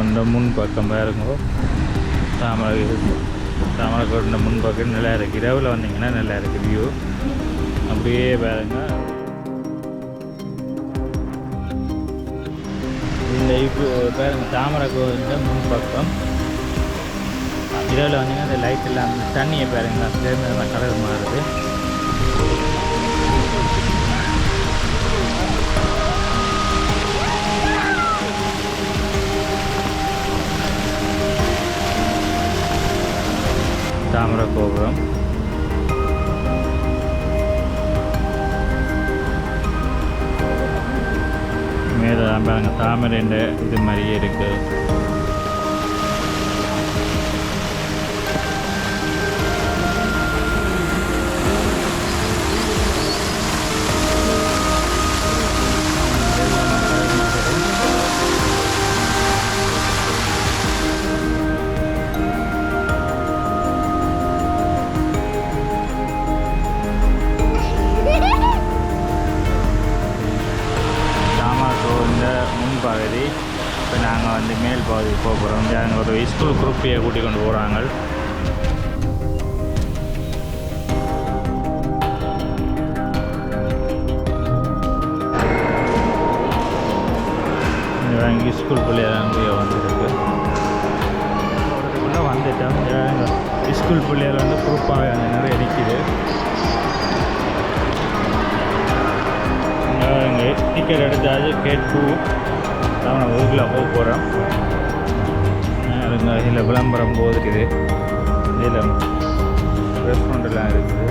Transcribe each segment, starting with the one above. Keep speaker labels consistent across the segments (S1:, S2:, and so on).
S1: கொண்ட முன் பக்கம் தாமரை தாமரை கொண்ட முன்பக்கம் நல்லா இருக்குது இரவில் வந்தீங்கன்னா நல்லா இருக்குது வியூ அப்படியே பாருங்க. இந்த இப்போ பாருங்க தாமரை கோவில்ல முன் பக்கம். இரவில் வந்தீங்கன்னா அந்த லைட் எல்லாம் தண்ணியை பாருங்க. அதுலேருந்து கலர் மாறுது. மேலே பாருங்க தாமரைன்ற இது மாதிரியே இருக்குது இப்போ நாங்கள் வந்து மேல் பகுதி போக போகிறோம். அங்கே ஒரு ஸ்கூல் குரூப்பையை கூட்டிக் கொண்டு போகிறாங்க இங்கே ஸ்கூல் பிள்ளைய அங்கே வந்துருக்கு. உள்ளே வந்துட்டோம். ஸ்கூல் பிள்ளைகள் வந்து குரூப்பாக அங்கே நிறைய நிற்கிது இங்கே டிக்கெட் எடுத்தாச்சு. கேட் டூ நான் ஊருக்குள்ள போக போகிறோம் இங்கே இதில் விளம்பரம் போகுது இதில் ரெஸ்டாரண்ட்லாம் இருக்குது.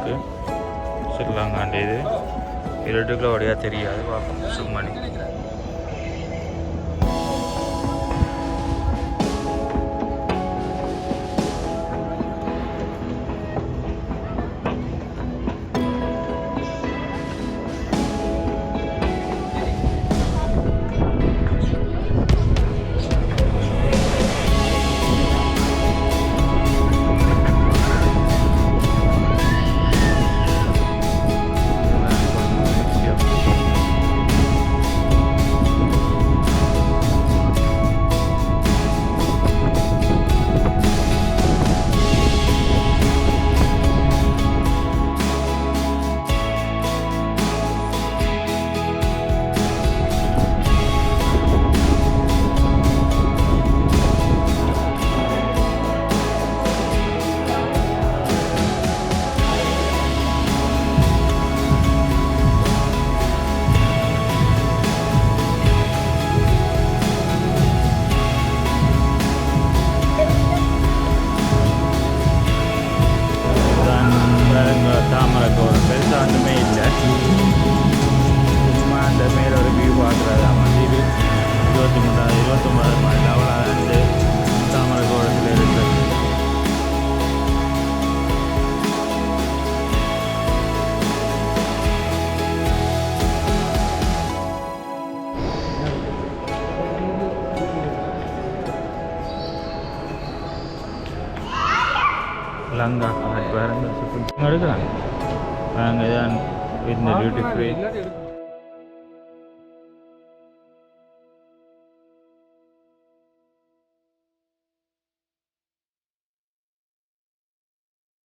S1: இருக்குது ஸ்ரீலங்காண்டி இது. இருட்டுக்குள்ள வழியாக தெரியாது பார்ப்போம். சும்மணி இருபத்தி மூன்றாவது இருபத்தொம்பதாவது மாடல் அவ்வளோ அண்டு தாமரை கோடத்தில் இருக்கிறது லங்கா வேறு எடுக்கலாம் நாங்கள் இதான் இந்த ஃப்ரீ